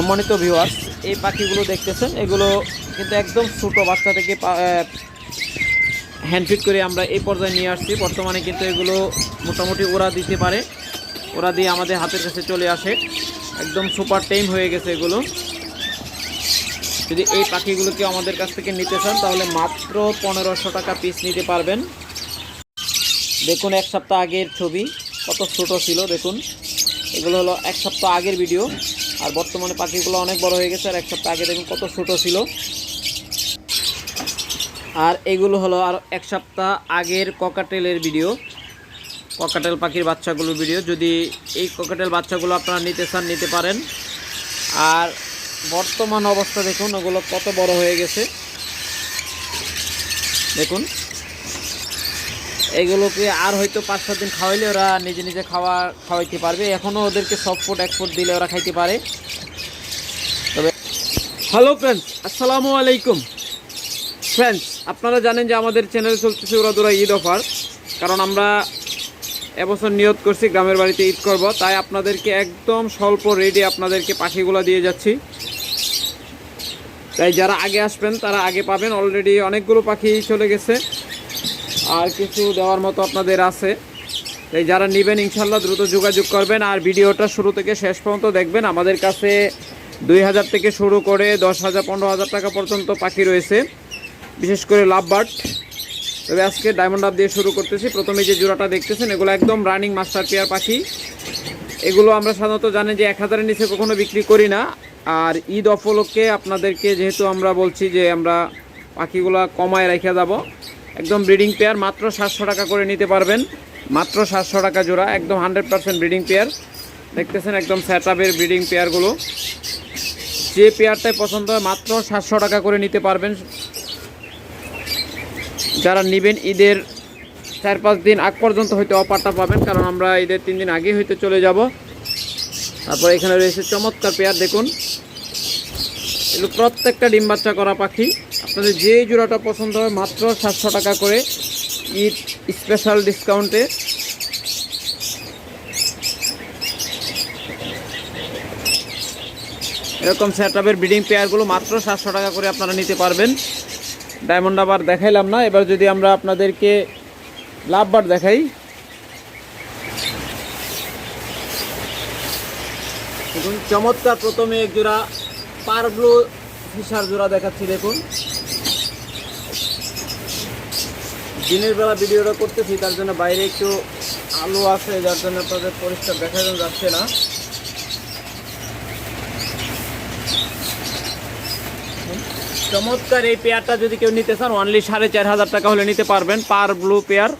সম্মানিত ভিউয়ার্স এই পাখিগুলো দেখতেছেন, এগুলো কিন্তু একদম ছোটো বাচ্চা থেকে হ্যান্ডফিট করে আমরা এই পর্যায়ে নিয়ে আসছি। বর্তমানে কিন্তু এগুলো মোটামুটি ওরা দিতে পারে। ওরা দিয়ে আমাদের হাতের কাছে চলে আসে। একদম সুপার টাইম হয়ে গেছে এগুলো। যদি এই পাখিগুলোকে আমাদের কাছ থেকে নিতে চান, তাহলে মাত্র পনেরোশো টাকা পিস নিতে পারবেন। দেখুন, এক সপ্তাহ আগের ছবি, কত ছোট ছিল, দেখুন। এগুলো হলো এক সপ্তাহ আগের ভিডিও আর বর্তমানে পাখিগুলো অনেক বড় হয়ে গেছে, আর এক সপ্তাহ আগে দেখুন কত ছোট ছিল। আর এগুলো হলো আর এক সপ্তাহ আগের ককাটেলের ভিডিও ককাটেল পাখির বাচ্চাগুলোর ভিডিও যদি এই ককাটেল বাচ্চাগুলো আপনারা নিতে চান, নিতে পারেন। আর বর্তমান অবস্থা দেখুন, ওগুলো কত বড় হয়ে গেছে। দেখুন। এগুলোকে আর হয়তো পাঁচ, সাত দিন খাওয়াইলে ওরা নিজে নিজে খাওয়া খাওয়াইতে পারবে। এখনও ওদেরকে ফুড এক ফুড দিলে ওরা খাইতে পারে। তবে হ্যালো ফ্রেন্ডস আসসালামু আলাইকুম। ফ্রেন্ডস আপনারা জানেন যে আমাদের চ্যানেলে চলতেছে ওরা ঈদ অফার। কারণ আমরা এবছর নিয়ত করছি গ্রামের বাড়িতে ঈদ করব। তাই আপনাদেরকে একদম স্বল্প রেডি আপনাদেরকে পাখিগুলো দিয়ে যাচ্ছি। তাই যারা আগে আসবেন, তারা আগে পাবেন। অলরেডি অনেকগুলো পাখি চলে গেছে। আর কিছু দেওয়ার মতো আপনাদের আছে। তাই যারা নেবেন, ইনশাল্লাহ দ্রুত যোগাযোগ করবেন। আর ভিডিওটা শুরু থেকে শেষ পর্যন্ত দেখবেন। আমাদের কাছে দুই হাজার থেকে শুরু করে দশ হাজার, পনেরো হাজার টাকা পর্যন্ত পাখি রয়েছে। বিশেষ করে লাভ বার্ড। তবে আজকে ডায়মন্ড আপ দিয়ে শুরু করতেছি। প্রথমে যে জোড়াটা দেখতেছেন, এগুলো একদম রানিং মাস্টার পেয়ার পাখি। এগুলো আমরা সাধারণত জানি যে এক হাজারের নিচে কখনো বিক্রি করি না। আর ঈদ উপলক্ষে আপনাদেরকে যেহেতু আমরা বলছি যে আমরা পাখিগুলো কমায় রেখে যাব একদম ব্রিডিং পেয়ার মাত্র সাতশো টাকা করে নিতে পারবেন। মাত্র সাতশো টাকা জোড়া, একদম হান্ড্রেড পার্সেন্ট ব্রিডিং পেয়ার দেখতেছেন একদম স্যাটাপের ব্রিডিং পেয়ারগুলো যে পেয়ারটাই পছন্দ হয়, মাত্র সাতশো টাকা করে নিতে পারবেন। যারা নেবেন ঈদের চার পাঁচ দিন আগ পর্যন্ত হয়তো অফারটা পাবেন, কারণ আমরা ঈদের তিন দিন আগে হয়তো চলে যাব। তারপর এখানে রয়েছে চমৎকার পেয়ার দেখুন। এগুলো প্রত্যেকটা ডিম বাচ্চা করা পাখি। আপনাদের যে জোড়াটা পছন্দ হয় মাত্র সাতশো টাকা করে। ঈদ স্পেশাল ডিসকাউন্টে এরকম সেটআপের ব্রিডিং পেয়ারগুলো মাত্র সাতশো টাকা করে আপনারা নিতে পারবেন। ডায়মন্ড আবার দেখাইলাম না, এবার যদি আমরা আপনাদেরকে লাভবার দেখাই। দেখুন, চমৎকার প্রথমে এক জোড়া পার ব্লু ফিশার জোড়া দেখাচ্ছি, দেখুন। দিনের বেলা ভিডিওটা করতেছি, তার জন্য বাইরে একটু আলো আছে, যার জন্য আপনাদের পরিষ্কার দেখা যাচ্ছে না। চমৎকার এই পেয়ারটা যদি কেউ নিতে চান অনলি সাড়ে চার হাজার টাকা হলে নিতে পারবেন। পার ব্লু পেয়ার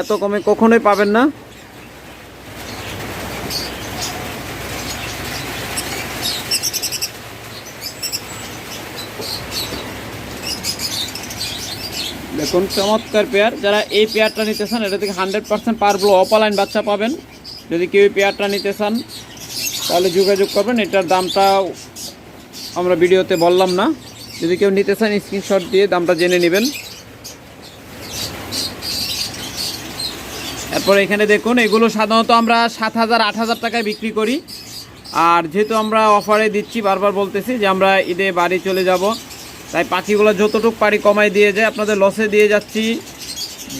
এত কমে কখনোই পাবেন না। দেখুন, চমৎকার পেয়ার। যারা এই পেয়ারটা নিতে চান, এটা থেকে hundred percent pure blue opaline বাচ্চা পাবেন। যদি কেউ পেয়ারটা নিতে চান, তাহলে যোগাযোগ করবেন। এটার দামটাও আমরা ভিডিওতে বললাম না। যদি কেউ নিতে চান স্ক্রিনশট দিয়ে দামটা জেনে নেবেন। এরপর এখানে দেখুন, এগুলো সাধারণত আমরা সাত হাজার, আট হাজার টাকায় বিক্রি করি। আর যেহেতু আমরা অফারে দিচ্ছি, বারবার বলতেছি যে আমরা ঈদে বাড়ি চলে যাব। তাই পাখিগুলো যতটুকু পারি কমাই দিয়ে যায়, আপনাদের লসে দিয়ে যাচ্ছি,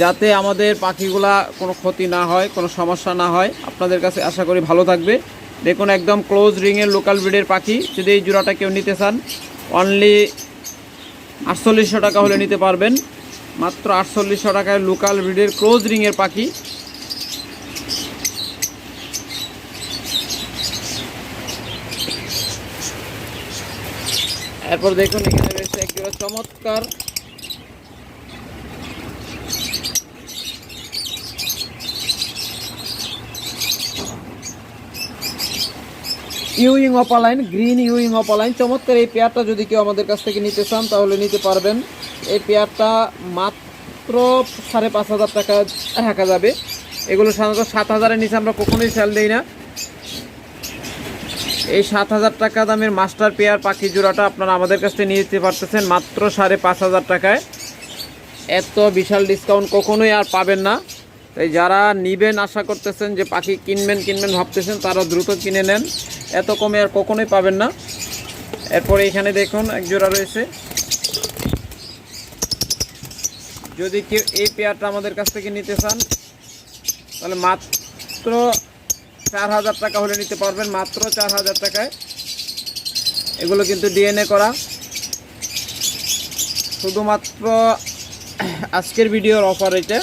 যাতে আমাদের পাখিগুলা কোনো ক্ষতি না হয়, কোনো সমস্যা না হয়। আপনাদের কাছে আশা করি ভালো থাকবে। দেখুন, একদম ক্লোজ রিংয়ের লোকাল ব্রিডের পাখি। যদি এই জোড়াটা কেউ নিতে চান অনলি আটচল্লিশশো টাকা হলে নিতে পারবেন। মাত্র আটচল্লিশশো টাকায় লোকাল ব্রিডের ক্লোজ রিংয়ের পাখি। এরপর দেখুন, এখানে রয়েছে একজোড়া চমৎকার। ইউইং অপালাইন গ্রিন ইউইং অপালাইন চমৎকার এই পেয়ারটা যদি কেউ আমাদের কাছ থেকে নিতে চান, তাহলে নিতে পারবেন। এই পেয়ারটা মাত্র সাড়ে পাঁচ হাজার টাকা রাখা যাবে। এগুলো সাধারণত সাত হাজারের নিচে আমরা কখনোই সেল দিই না। এই সাত হাজার টাকা দামের মাস্টার পেয়ার পাখি জোড়াটা আপনারা আমাদের কাছ থেকে নিয়ে যেতে পারতেছেন মাত্র সাড়ে পাঁচ হাজার টাকায়। এত বিশাল ডিসকাউন্ট কখনোই আর পাবেন না। তাই যারা নিবেন, আশা করতেছেন যে পাখি কিনবেন কিনবেন ভাবতেছেন, তারা দ্রুত কিনে নেন। এত কমে আর কখনোই পাবেন না। এরপরে এখানে দেখুন, এক জোড়া রয়েছে। যদি কেউ এই পেয়ারটা আমাদের কাছ থেকে নিতে চান, তাহলে মাত্র চার হাজার টাকা হলে নিতে পারবেন, মাত্র চার হাজার টাকায়। এগুলো কিন্তু ডিএনএ করা। শুধুমাত্র আজকের ভিডিওর অফার এটা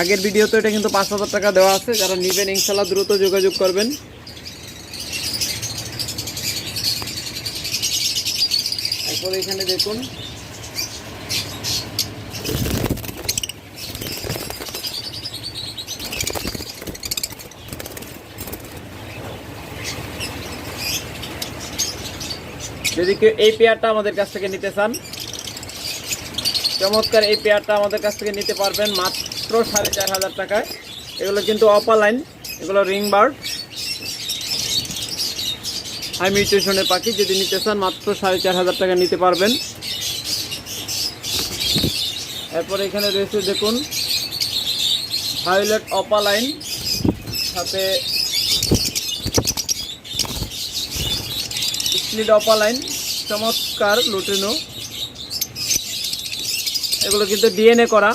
আগের ভিডিওতে এটা কিন্তু পাঁচ হাজার টাকা দেওয়া আছে, যারা নেবেন ইনশাল্লাহ দ্রুত যোগাযোগ করবেন। তারপরে এখানে দেখুন যদি কেউ এই পেয়ারটা আমাদের কাছ থেকে নিতে চান, চমৎকার এই পেয়ারটা আমাদের কাছ থেকে নিতে পারবেন মাত্র সাড়ে চার হাজার টাকায়। এগুলো কিন্তু অপালাইন এগুলো রিং বার্ড হাই মিউটেশনের পাখি, যদি নিতে চান, মাত্র সাড়ে চার হাজার টাকা নিতে পারবেন। এরপর এখানে রয়েছে, দেখুন ভায়োলেট অপালাইন সাথে স্প্লিট অপালাইন চমৎকার লুটিনো। এগুলো কিন্তু ডিএনএ করা।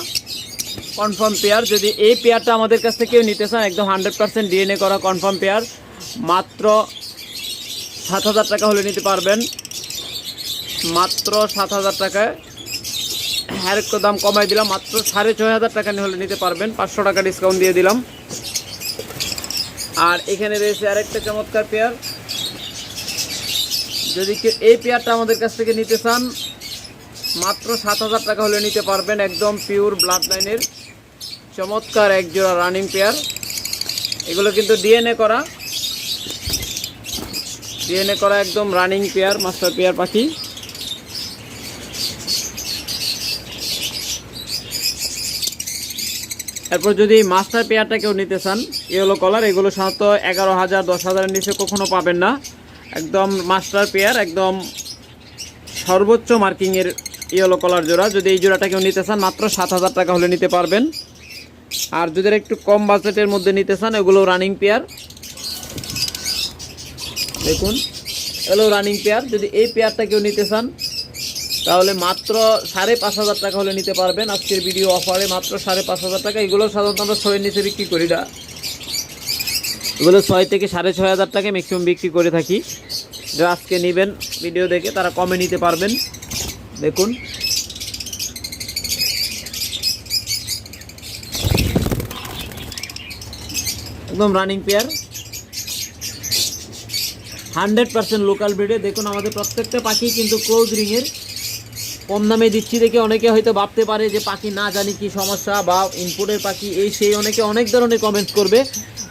কনফার্ম পেয়ার যদি এই পেয়ারটা আমাদের কাছ থেকে কেউ নিতে চান একদম হান্ড্রেড পার্সেন্ট ডিএনএ করা কনফার্ম পেয়ার মাত্র সাত হাজার টাকা হলে নিতে পারবেন। মাত্র সাত হাজার টাকায়। হ্যার একটু দাম কমাই দিলাম। মাত্র সাড়ে ছয় হাজার টাকা হলে নিতে পারবেন। পাঁচশো টাকা ডিসকাউন্ট দিয়ে দিলাম। আর এখানে রয়েছে আরেকটা চমৎকার পেয়ার যদি এই পেয়ারটা আমাদের কাছ থেকে নিতে চান, মাত্র সাত হাজার টাকা হলে নিতে পারবেন একদম পিওর ব্লাড লাইনের চমৎকার এক জোড়া রানিং পেয়ার। এগুলো কিন্তু ডিএনএ করা। ডিএনএ করা একদম রানিং পেয়ার, মাস্টার পেয়ার পাখি। এরপর যদি মাস্টার পেয়ারটা কেউ নিতে চান, ইয়েলো কলার এগুলো সাধারণত এগারো হাজার, দশ হাজারের নিচে কখনো পাবেন না। একদম মাস্টার পেয়ার, একদম সর্বোচ্চ মার্কিংয়ের ইয়েলো কলার জোড়া। যদি এই জোড়াটা কেউ নিতে চান, মাত্র সাত হাজার টাকা হলে নিতে পারবেন। আর যদি একটু কম বাজেটের মধ্যে নিতে চান, এগুলো রানিং পেয়ার দেখুন, এগুলো রানিং পেয়ার যদি এই পেয়ারটা কেউ নিতে চান, তাহলে মাত্র সাড়ে পাঁচ হাজার টাকা হলে নিতে পারবেন। আজকের ভিডিও অফারে মাত্র সাড়ে পাঁচ হাজার টাকা। এগুলো সাধারণত আমরা ছয়ের নিচে বিক্রি করি না। এগুলো ছয় থেকে সাড়ে ছয় হাজার টাকা ম্যাক্সিমাম বিক্রি করে থাকি। যারা আজকে নেবেন ভিডিও দেখে তারা কমে নিতে পারবেন। দেখুন। একদম running pair hundred percent local ব্রিডে দেখুন আমাদের প্রত্যেকটা পাখি কিন্তু ক্লোজ রিংয়ের কম দামে দিচ্ছি দেখে অনেকে হয়তো ভাবতে পারে যে পাখি না জানি কি সমস্যা বা ইনপুটের পাখি এই সেই। অনেকে অনেক ধরনের কমেন্টস করবে।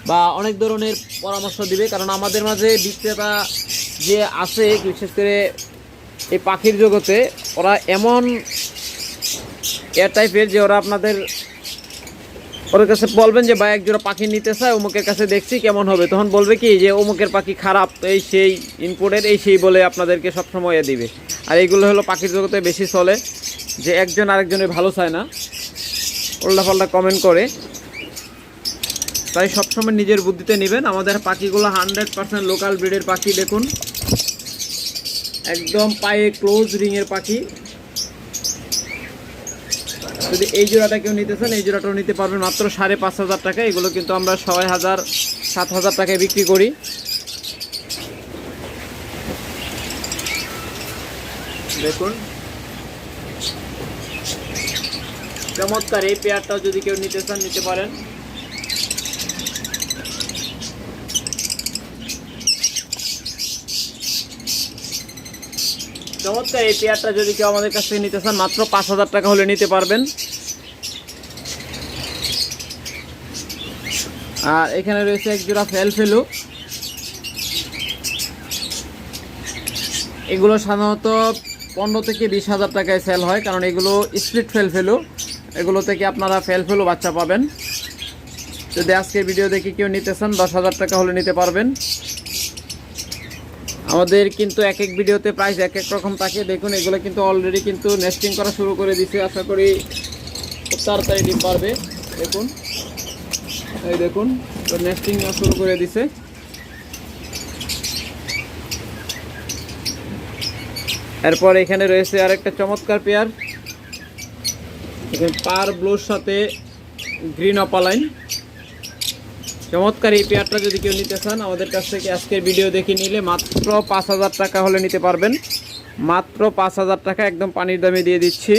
বা অনেক ধরনের পরামর্শ দিবে, কারণ আমাদের মাঝে বিক্রেতা যে আছে, বিশেষ করে এই পাখির জগতে, ওরা এমন এয়ার টাইপের যে ওরা আপনাদের ওর কাছে বলবেন যে, ভাই এক জোড়া পাখি নিতে চায় অমুকের কাছে দেখছি কেমন হবে। তখন বলবে কি, যে, অমুকের পাখি খারাপ এই সেই ইনপুটের এই সেই বলে আপনাদেরকে সবসময় দিবে। আর এইগুলো হলো পাখির জগতে বেশি চলে, যে একজন আরেকজনের ভালো চায় না। উল্টাপাল্টা কমেন্ট করে। তাই সবসময় নিজের বুদ্ধিতে নেবেন। আমাদের পাখিগুলো হান্ড্রেড পার্সেন্ট লোকাল ব্রিডের পাখি, দেখুন। একদম পায়ে ক্লোজ রিংয়ের পাখি। যদি এই জোড়াটা কেউ নিতে চান, এই জোড়াটাও নিতে পারবেন। মাত্র সাড়ে পাঁচ হাজার টাকা। এগুলো কিন্তু আমরা ছয় হাজার, সাত হাজার টাকায় বিক্রি করি। দেখুন। চমৎকার। এই পেয়ারটাও যদি কেউ নিতে চান, নিতে পারেন। চমৎকার এই পেয়ারটা যদি কেউ আমাদের কাছ থেকে নিতে চান, মাত্র পাঁচ হাজার টাকা হলে নিতে পারবেন। আর এখানে রয়েছে এক জোড়া ফেল ফেলু এগুলো সাধারণত পনেরো থেকে বিশ হাজার টাকায় সেল হয়, কারণ এগুলো স্প্লিট ফেল ফেলু এগুলো থেকে আপনারা ফেল ফেলু বাচ্চা পাবেন। যদি আজকের ভিডিও দেখে কেউ নিতে চান, দশ হাজার টাকা হলে নিতে পারবেন। আমাদের কিন্তু এক এক ভিডিওতে প্রাইস এক এক রকম থাকে দেখুন, এগুলো কিন্তু অলরেডি কিন্তু নেস্টিং করা শুরু করে দিছে। আশা করি খুব তাড়াতাড়ি ডিম পারবে। দেখুন, এই দেখুন তো নেস্টিং শুরু করে দিছে। এরপর এখানে রয়েছে আরেকটা চমৎকার পেয়ার পার ব্লুর সাথে গ্রিন অপালাইন চমৎকার এই পেয়ারটা যদি কেউ নিতে চান, আমাদের কাছ থেকে আজকের ভিডিও দেখে নিলে মাত্র পাঁচ হাজার টাকা হলে নিতে পারবেন। মাত্র পাঁচ হাজার টাকা একদম পানির দামে দিয়ে দিচ্ছি।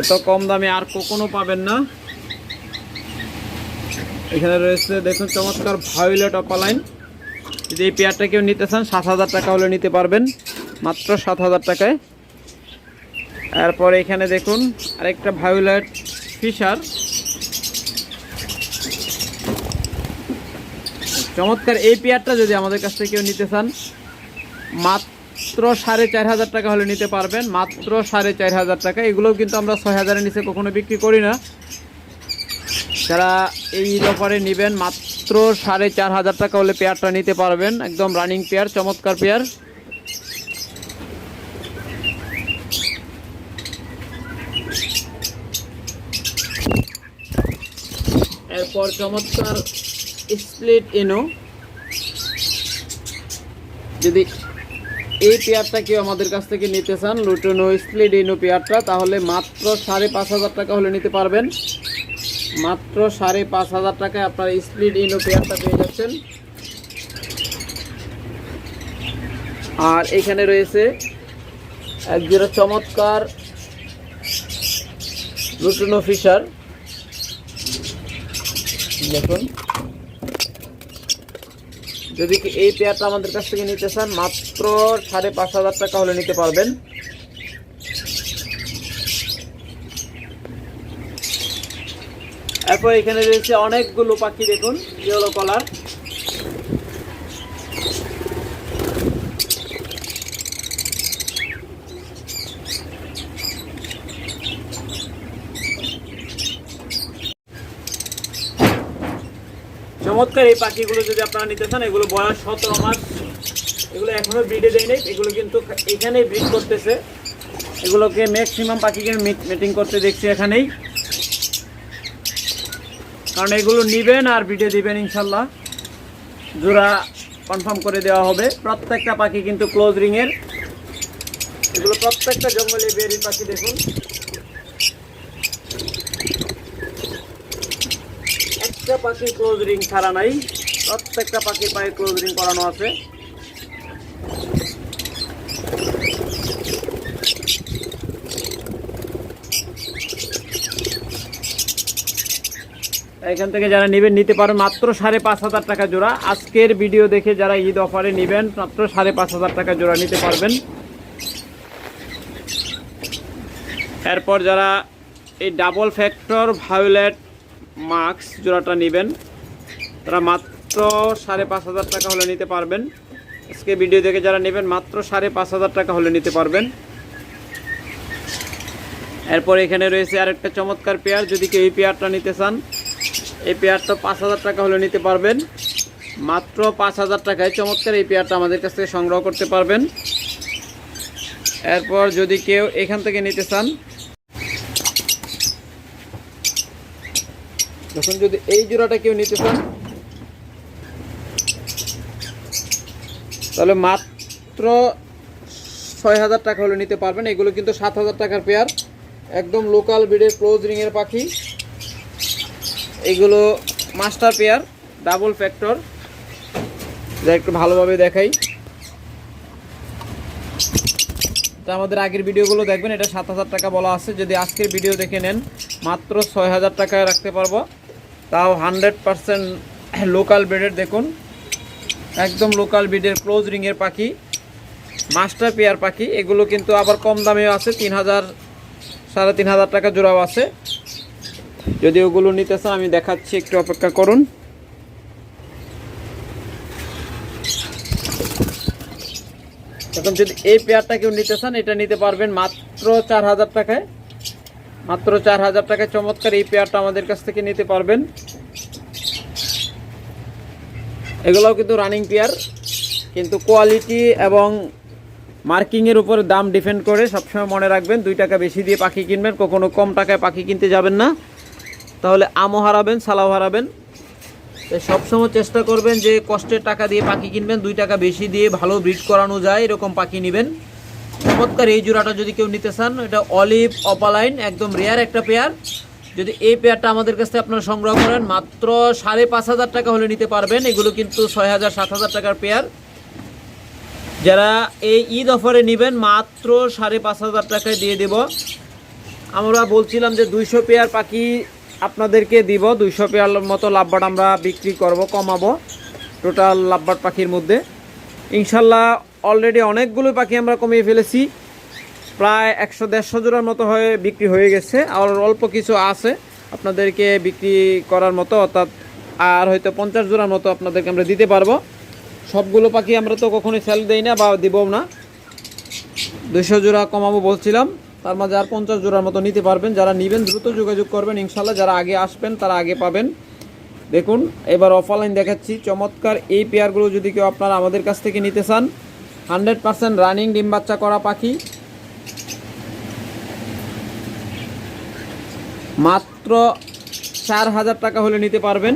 এত কম দামে আর কখনো পাবেন না। এখানে রয়েছে, দেখুন, চমৎকার ভায়োলেট অপালাইন যদি এই পেয়ারটা কেউ নিতে চান, সাত হাজার টাকা হলে নিতে পারবেন। মাত্র সাত হাজার টাকায়। এরপর এখানে দেখুন আরেকটা ভায়োলেট ফিশার। চমৎকার, এই পেয়ারটা যদি আমাদের কাছ থেকে কেউ নিতে চান, মাত্র সাড়ে চার হাজার টাকা হলে নিতে পারবেন। মাত্র সাড়ে চার হাজার টাকা। এগুলোও কিন্তু আমরা ছয় হাজারের নিচে কখনো বিক্রি করি না। যারা এই অফারে নেবেন, মাত্র সাড়ে চার হাজার টাকা হলে পেয়ারটা নিতে পারবেন। একদম রানিং পেয়ার, চমৎকার পেয়ার। এরপর চমৎকার স্প্লিট এনো যদি এই পেয়ারটা কেউ আমাদের কাছ থেকে নিতে চান লুটোনো স্প্লিট এনো পেয়ারটা তাহলে মাত্র সাড়ে পাঁচ হাজার টাকা হলে নিতে পারবেন। মাত্র সাড়ে পাঁচ হাজার টাকায় আপনার স্প্লিট ইনো পেয়ারটা পেয়ে যাচ্ছেন। আর এখানে রয়েছে এক জোড়া চমৎকার লুটুনো ফিশার দেখুন। যদি এই পেয়ারটা আমাদের কাছ থেকে নিতে চান, মাত্র সাড়ে পাঁচ হাজার টাকা হলে নিতে পারবেন। এরপর এখানে রয়েছে অনেকগুলো পাখি দেখুন ইয়েলো কলার চমৎকার এই পাখিগুলো যদি আপনারা নিতে চান, এগুলো বয়স সতেরো মাস। এগুলো এখনও ব্রিডে দেয় নাই এগুলো কিন্তু এখানেই ব্রিড করতেছে। এগুলোকে ম্যাক্সিমাম পাখিকে মিটিং করতে দেখছি এখানেই। কারণ এগুলো নিবেন আর ভিডিও দিবেন ইনশাল্লাহ। জোড়া কনফার্ম করে দেওয়া হবে। প্রত্যেকটা পাখি কিন্তু ক্লোজ রিংয়ের এগুলো প্রত্যেকটা জঙ্গলে বেরি পাখি দেখুন। একটা পাখি ক্লোজ রিং ছাড়া নাই। প্রত্যেকটা পাখির পায়ে ক্লোজ রিং করানো আছে। এখান থেকে যারা নেবেন, নিতে পারেন মাত্র সাড়ে পাঁচ হাজার টাকা জোড়া। আজকের ভিডিও দেখে যারা ঈদ অফারে নেবেন, মাত্র সাড়ে পাঁচ হাজার টাকা জোড়া নিতে পারবেন। এরপর যারা এই ডাবল ফ্যাক্টর ভায়োলেট মাস্ক জোড়াটা নেবেন। তারা মাত্র সাড়ে পাঁচ হাজার টাকা হলে নিতে পারবেন। আজকে ভিডিও দেখে যারা নেবেন, মাত্র সাড়ে পাঁচ হাজার টাকা হলে নিতে পারবেন। এরপর এখানে রয়েছে আরেকটা চমৎকার পেয়ার। যদি কেউ এই পেয়ারটা নিতে চান, এই পেয়ারটা পাঁচ হাজার টাকা হলে নিতে পারবেন। মাত্র পাঁচ হাজার টাকায় চমৎকার এই পেয়ারটা আমাদের কাছ থেকে সংগ্রহ করতে পারবেন। এরপর যদি কেউ এখান থেকে নিতে চান যখন যদি এই জোড়াটা কেউ নিতে চান তাহলে মাত্র ছয় হাজার টাকা হলে নিতে পারবেন। এগুলো কিন্তু সাত হাজার টাকার পেয়ার একদম লোকাল ব্রিডের ক্লোজ রিংয়ের পাখি। এগুলো মাস্টার পেয়ার ডাবল ফ্যাক্টর যা একটু ভালোভাবে দেখাই। তো আমাদের আগের ভিডিওগুলো দেখবেন, এটা সাত হাজার টাকা বলা আছে। যদি আজকের ভিডিও দেখে নেন, মাত্র ছয় হাজার টাকায় রাখতে পারব। তাও হান্ড্রেড পারসেন্ট লোকাল ব্রিডের দেখুন। একদম লোকাল ব্রিডের ক্লোজ রিংয়ের পাখি, মাস্টার পেয়ার পাখি। এগুলো কিন্তু আবার কম দামেও আছে, তিন হাজার, সাড়ে তিন হাজার টাকা জোড়াও আছে। যদি ওগুলো নিতে চান, আমি দেখাচ্ছি, একটু অপেক্ষা করুন। এখন যদি এই পেয়ারটা কেউ নিতে চান, এটা নিতে পারবেন মাত্র চার হাজার টাকায়। মাত্র চার হাজার টাকায় চমৎকার এই পেয়ারটা আমাদের কাছ থেকে নিতে পারবেন। এগুলোও কিন্তু রানিং পেয়ার কিন্তু কোয়ালিটি এবং মার্কিংয়ের উপর দাম ডিপেন্ড করে। সবসময় মনে রাখবেন, দুই টাকা বেশি দিয়ে পাখি কিনবেন, কখনো কম টাকায় পাখি কিনতে যাবেন না। তাহলে আমও হারাবেন, সালাও হারাবেন। সবসময় চেষ্টা করবেন যে কষ্টের টাকা দিয়ে পাখি কিনবেন, দুই টাকা বেশি দিয়ে ভালো ব্রিড করানো যায়, এরকম পাখি নেবেন। চমৎকার এই জোড়াটা যদি কেউ নিতে চান, এটা অলিভ অপালাইন, একদম রেয়ার একটা পেয়ার যদি এই পেয়ারটা আমাদের কাছ আপনারা সংগ্রহ করেন, মাত্র সাড়ে পাঁচ হাজার টাকা হলে নিতে পারবেন। এগুলো কিন্তু ছয় হাজার, সাত হাজার টাকার পেয়ার যারা এই ঈদ অফারে নেবেন, মাত্র সাড়ে পাঁচ হাজার টাকায় দিয়ে দেব। আমরা বলছিলাম যে দুইশো পেয়ার পাখি আপনাদেরকে দিব। দুইশো পেয়ার মতো লাভবাট আমরা বিক্রি করব, কমাবো। টোটাল লাভবাট পাখির মধ্যে। ইনশাল্লাহ অলরেডি অনেকগুলো পাখি আমরা কমিয়ে ফেলেছি। প্রায় একশো দেড়শো জোড়ার মতো হয়ে বিক্রি হয়ে গেছে। আর অল্প কিছু আছে আপনাদেরকে বিক্রি করার মতো, অর্থাৎ আর হয়তো পঞ্চাশ জোড়ার মতো আপনাদেরকে আমরা দিতে পারব। সবগুলো পাখি আমরা তো কখনোই সেল দেই না বা দিবও না। দুশো জোড়া কমাবো বলছিলাম। তার মাঝে আর পঞ্চাশ জোড়ার মতো নিতে পারবেন। যারা নেবেন, দ্রুত যোগাযোগ করবেন। ইনশাল্লাহ যারা আগে আসবেন, তারা আগে পাবেন। দেখুন, এবার অফলাইন দেখাচ্ছি। চমৎকার এই পেয়ারগুলো যদি কেউ আপনারা আমাদের কাছ থেকে নিতে চান হান্ড্রেড পার্সেন্ট রানিং ডিম বাচ্চা করা পাখি। মাত্র চার হাজার টাকা হলে নিতে পারবেন।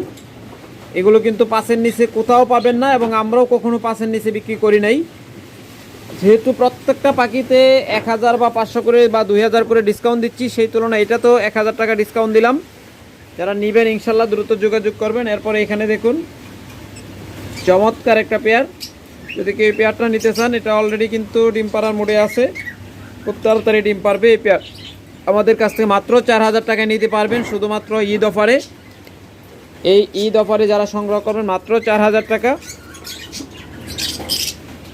এগুলো কিন্তু পাশের নিচে কোথাও পাবেন না এবং আমরাও কখনো পাশের নিচে বিক্রি করি নাই। যেহেতু প্রত্যেকটা পাখিতে এক হাজার বা পাঁচশো করে বা দুই হাজার করে ডিসকাউন্ট দিচ্ছি, সেই তুলনায় এটা তো এক হাজার টাকা ডিসকাউন্ট দিলাম। যারা নেবেন, ইনশাল্লাহ দ্রুত যোগাযোগ করবেন। এরপরে এখানে দেখুন, চমৎকার একটা পেয়ার যদি কেউ পেয়ারটা নিতে চান, এটা অলরেডি কিন্তু ডিম পাড়ার মোড়ে আছে। খুব তাড়াতাড়ি ডিম পারবে এই পেয়ার। আমাদের কাছ থেকে মাত্র চার হাজার টাকায় নিতে পারবেন, শুধুমাত্র ঈদ অফারে। এই ঈদ অফারে যারা সংগ্রহ করবেন, মাত্র চার হাজার টাকা।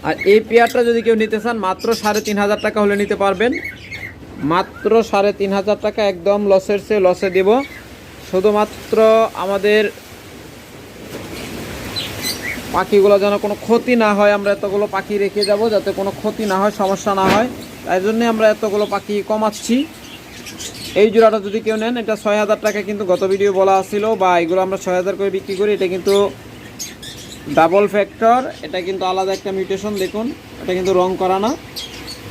আর এই পেয়ারটা যদি কেউ নিতে চান, মাত্র সাড়ে তিন হাজার টাকা হলে নিতে পারবেন। মাত্র সাড়ে তিন হাজার টাকা একদম লসের সে লসে দেব। শুধুমাত্র আমাদের পাখিগুলো যেন কোনো ক্ষতি না হয়, আমরা এতগুলো পাখি রেখে যাব যাতে কোনো ক্ষতি না হয়, সমস্যা না হয়। তাই জন্যে আমরা এতগুলো পাখি কমাচ্ছি। এই জোড়াটা যদি কেউ নেন, এটা ছয় হাজার টাকা কিন্তু গত ভিডিও বলা ছিল বা এগুলো আমরা ছয় হাজার করে বিক্রি করি, এটা কিন্তু ডাবল ফ্যাক্টর এটা কিন্তু আলাদা একটা মিউটেশন দেখুন। এটা কিন্তু রং করা না।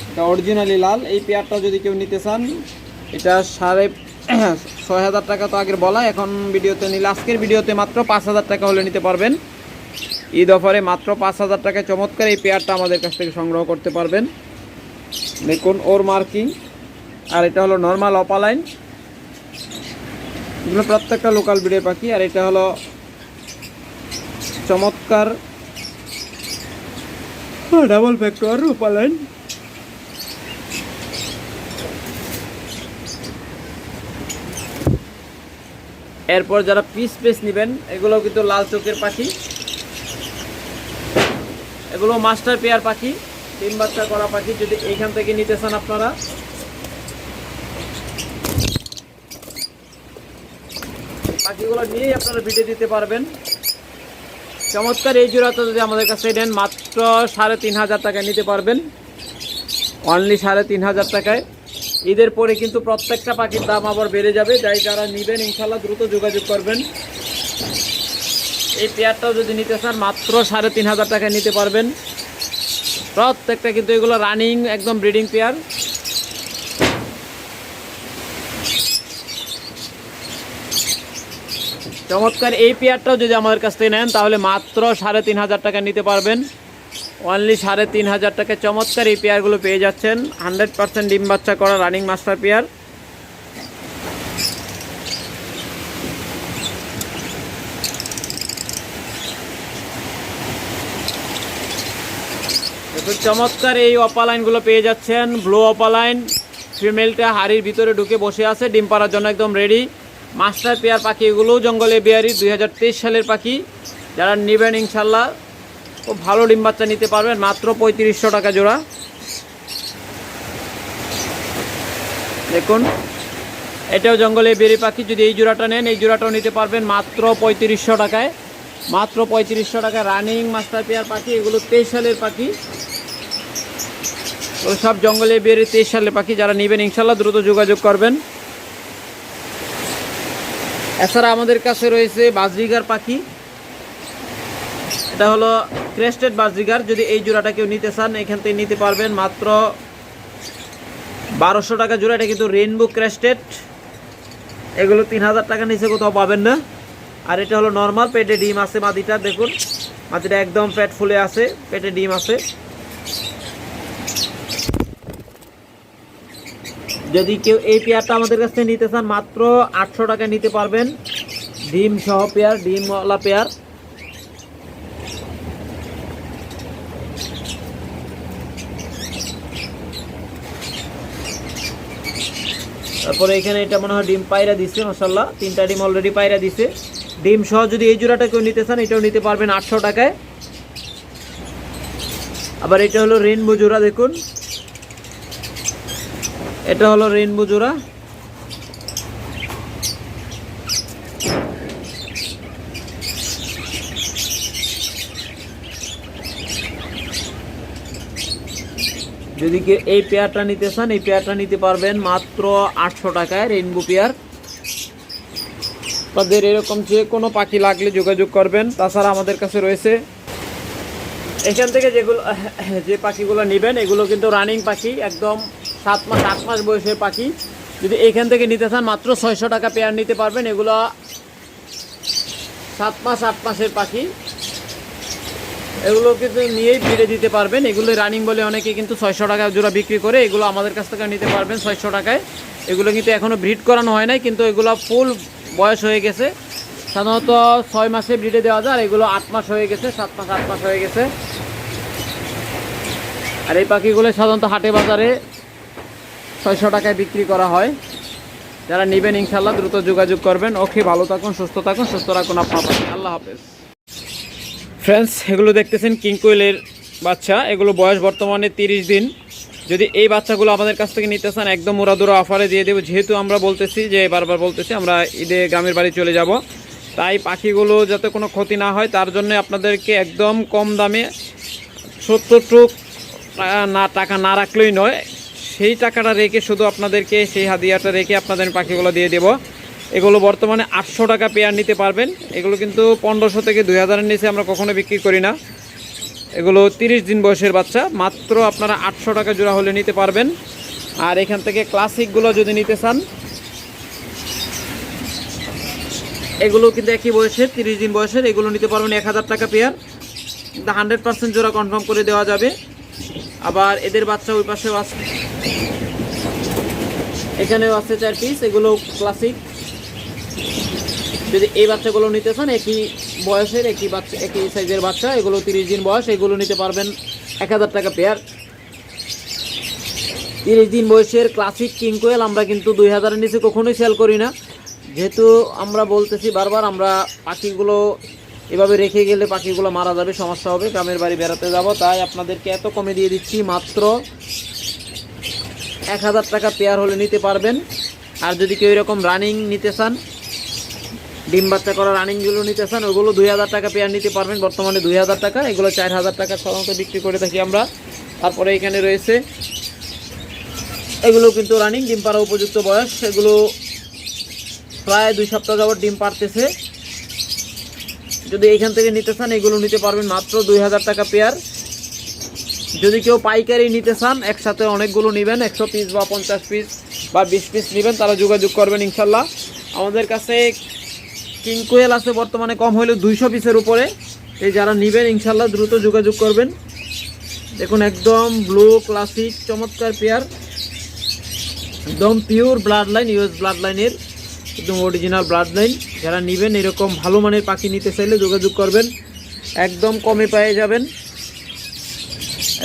এটা অরিজিনালি লাল। এই পেয়ারটা যদি কেউ নিতে চান, এটা সাড়ে ছয় হাজার টাকা তো আগের বলা, এখন ভিডিওতে নিলে, আজকের ভিডিওতে মাত্র পাঁচ হাজার টাকা হলে নিতে পারবেন। ঈদ অফারে মাত্র পাঁচ হাজার টাকায় চমৎকার এই পেয়ারটা আমাদের কাছ থেকে সংগ্রহ করতে পারবেন। দেখুন ওর মার্কিং। আর এটা হলো নর্মাল অপালাইন। এগুলো প্রত্যেকটা লোকাল ব্রিডের পাখি। আর এটা হলো চমৎকার। Double factor opaline. এরপর যারা পিস পিস নেবেন এগুলো কিন্তু লাল চোখের পাখি। এগুলো মাস্টার পেয়ার পাখি, তিন বাচ্চা করা পাখি, যদি এইখান থেকে নিতে চান আপনারা। পাখিগুলো নিয়েই আপনারা ভিডিও দিতে পারবেন। চমৎকার এই জোড়াটা যদি আমাদের কাছে নেন, মাত্র সাড়ে তিন হাজার টাকায় নিতে পারবেন। অনলি সাড়ে তিন হাজার টাকায়। ঈদের পরে কিন্তু প্রত্যেকটা পাখির দাম আবার বেড়ে যাবে। যাই যারা নেবেন ইনশাল্লাহ দ্রুত যোগাযোগ করবেন। এই পেয়ারটাও যদি নিতে চান, মাত্র সাড়ে তিন হাজার টাকায় নিতে পারবেন। প্রত্যেকটা কিন্তু এগুলো রানিং একদম ব্রিডিং পেয়ার চমৎকার এই পেয়ারটাও যদি আমাদের কাছ থেকে নেন, তাহলে মাত্র সাড়ে তিন হাজার টাকা নিতে পারবেন। অনলি সাড়ে তিন হাজার টাকায় চমৎকার এই পেয়ারগুলো পেয়ে যাচ্ছেন। হান্ড্রেড পার্সেন্ট ডিম বাচ্চা করা রানিং মাস্টার পেয়ার দেখুন চমৎকার এই অপালাইনগুলো পেয়ে যাচ্ছেন। ব্লু অপালাইন, ফিমেলটা হাড়ির ভিতরে ঢুকে বসে আছে, ডিম পাড়ার জন্য একদম রেডি মাস্টার পেয়ার পাখি এগুলো, জঙ্গলে বিহারি, দুই সালের পাখি। যারা নেবেন ইনশাল্লাহ, খুব ভালো ডিম বাচ্চা নিতে পারবেন, মাত্র পঁয়ত্রিশশো টাকা জোড়া। দেখুন, এটাও জঙ্গলে বেরি পাখি, যদি এই জোড়াটা নেন, এই জোড়াটাও নিতে পারবেন মাত্র পঁয়ত্রিশশো টাকায়। মাত্র পঁয়ত্রিশশো টাকা রানিং মাস্টার পেয়ার পাখি, এগুলো তেইশ সালের পাখি। সব জঙ্গলে বেরিয়ে তেইশ সালের পাখি যারা নেবেন ইনশাল্লাহ দ্রুত যোগাযোগ করবেন। এছাড়া আমাদের কাছে রয়েছে বাজরিগার পাখি। এটা হলো ক্রেস্টেড বাজরিগার যদি এই জোড়াটা কেউ নিতে চান, এখান থেকে নিতে পারবেন মাত্র বারোশো টাকা জোড়া। এটা কিন্তু রেনবো ক্রেস্টেড। এগুলো তিন হাজার টাকা নিচে কোথাও পাবেন না। আর এটা হলো নর্মাল, পেটে ডিম আছে মাদিটা, দেখুন। মাদিটা একদম পেট ফুলে আছে, পেটে ডিম আছে। যদি কেউ এই পেয়ারটা আমাদের কাছ থেকে নিতে চান, মাত্র আটশো টাকা নিতে পারবেন। ডিম সহ পেয়ার ডিমওয়ালা পেয়ার। তারপরে এখানে এটা মনে হয় ডিম পায়রা দিচ্ছে মাসাল্লাহ তিনটা ডিম অলরেডি পায়রা দিছে। ডিম সহ যদি এই জোড়াটা কেউ নিতে চান, এটাও নিতে পারবেন আটশো টাকায়। আবার এটা হলো রেনবো জোড়া, দেখুন। এটা হলো রেনবো জোড়া। যদি এই পেয়ারটা নিতে চান, এই পেয়ারটা নিতে পারবেন মাত্র আটশো টাকায় রেনবো পেয়ার। তাদের এরকম যে কোনো পাখি লাগলে যোগাযোগ করবেন। তাছাড়া আমাদের কাছে রয়েছে এখান থেকে যেগুলো, যে পাখিগুলো নেবেন, এগুলো কিন্তু রানিং পাখি, একদম সাত মাস, আট মাস বয়সের পাখি। যদি এখান থেকে নিতে চান, মাত্র ছয়শো টাকা পেয়ার নিতে পারবেন। এগুলো সাত মাস, আট মাসের পাখি। এগুলো কিন্তু নিয়েই ফিরে দিতে পারবেন। এগুলো রানিং বলে অনেকে কিন্তু ছয়শো টাকা জোড়া বিক্রি করে, এগুলো আমাদের কাছ থেকে নিতে পারবেন ছয়শো টাকায়। এগুলো কিন্তু এখনও ব্রিড করানো হয় নাই, কিন্তু এগুলো ফুল বয়স হয়ে গেছে। সাধারণত ছয় মাসে ব্রিডে দেওয়া যায়, আর এগুলো আট মাস হয়ে গেছে, সাত মাস, আট মাস হয়ে গেছে। আর এই পাখিগুলো সাধারণত হাটে বাজারে ছয়শো টাকায় বিক্রি করা হয়। যারা নেবেন ইনশাল্লাহ দ্রুত যোগাযোগ করবেন। ওকে, ভালো থাকুন, সুস্থ থাকুন, সুস্থ রাখুন আপনার আল্লাহ হাফেজ। ফ্রেন্ডস এগুলো দেখতেছেন কিংকোয়েলের বাচ্চা। এগুলো বয়স বর্তমানে তিরিশ দিন। যদি এই বাচ্চাগুলো আমাদের কাছ থেকে নিতে চান, একদম উড়াদুরা অফারে দিয়ে দেবো। যেহেতু আমরা বলতেছি যে, বারবার বলতেছি, আমরা ঈদে গ্রামের বাড়ি চলে যাব। তাই পাখিগুলো যাতে কোনো ক্ষতি না হয়, তার জন্য আপনাদেরকে একদম কম দামে সত্তর টুক না, টাকা না রাখলেই নয়। সেই টাকাটা রেখে শুধু আপনাদেরকে, সেই হাদিয়াটা রেখে আপনাদের পাখিগুলো দিয়ে দেবো। এগুলো বর্তমানে আটশো টাকা পেয়ার নিতে পারবেন। এগুলো কিন্তু পনেরোশো থেকে দুই হাজারের নিচে আমরা কখনো বিক্রি করি না। এগুলো তিরিশ দিন বয়সের বাচ্চা, মাত্র আপনারা আটশো টাকা জোড়া হলে নিতে পারবেন। আর এখান থেকে ক্লাসিকগুলো যদি নিতে চান, এগুলো কিন্তু একই বয়সের, তিরিশ দিন বয়সের, এগুলো নিতে পারবেন এক হাজার টাকা পেয়ার হান্ড্রেড পার্সেন্ট জোড়া কনফার্ম করে দেওয়া যাবে। আবার এদের বাচ্চা ওই পাশেও আছে। এখানেও আছে চার পিস এগুলো ক্লাসিক যদি এই বাচ্চাগুলো নিতে চান, একই বয়সের, একই বাচ্চা, একই সাইজের বাচ্চা, এগুলো তিরিশ দিন বয়স, এগুলো নিতে পারবেন এক হাজার টাকা পেয়ার তিরিশ দিন বয়সের ক্লাসিক কিংকোয়েল আমরা কিন্তু দুই হাজারের নিচে কখনোই সেল করি না। যেহেতু আমরা বলতেছি বারবার, আমরা পাখিগুলো এভাবে রেখে গেলে পাখিগুলো মারা যাবে, সমস্যা হবে, গ্রামের বাড়ি বেড়াতে যাব। তাই আপনাদেরকে এত কমে দিয়ে দিচ্ছি, মাত্র এক হাজার টাকা পেয়ার হলে নিতে পারবেন। আর যদি কেউ এরকম রানিং নিতে চান, ডিম বাচ্চা করা রানিংগুলো নিতে চান, ওগুলো দুই হাজার টাকা পেয়ার নিতে পারবেন। বর্তমানে দুই হাজার টাকা, এগুলো চার হাজার টাকা সাধারণত বিক্রি করে থাকি আমরা। তারপরে এখানে রয়েছে, এগুলো কিন্তু রানিং ডিম পাড়া উপযুক্ত বয়স, এগুলো প্রায় দুই সপ্তাহ যাবত ডিম পারতেছে যদি এইখান থেকে নিতে চান, এগুলো নিতে পারবেন মাত্র দুই হাজার টাকা পেয়ার যদি কেউ পাইকারি নিতে চান, একসাথে অনেকগুলো নেবেন, একশো পিস বা পঞ্চাশ পিস বা বিশ পিস নেবেন, তারা যোগাযোগ করবেন ইনশাল্লাহ। আমাদের কাছে কিংকোয়েল আছে বর্তমানে কম হলেও দুইশো পিসের উপরে। এই যারা নেবেন ইনশাল্লাহ দ্রুত যোগাযোগ করবেন। দেখুন, একদম ব্লু ক্লাসিক চমৎকার পেয়ার একদম pure blood line US blood লাইনের একদম অরিজিনাল ব্লাড লাইন যারা নেবেন এরকম ভালো মানের পাখি নিতে চাইলে যোগাযোগ করবেন, একদম কমে পেয়ে যাবেন,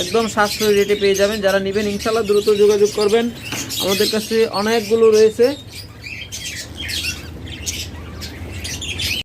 একদম সাশ্রয়ী রেটে পেয়ে যাবেন। যারা নেবেন ইনশাল্লাহ দ্রুত যোগাযোগ করবেন। আমাদের কাছে অনেকগুলো রয়েছে।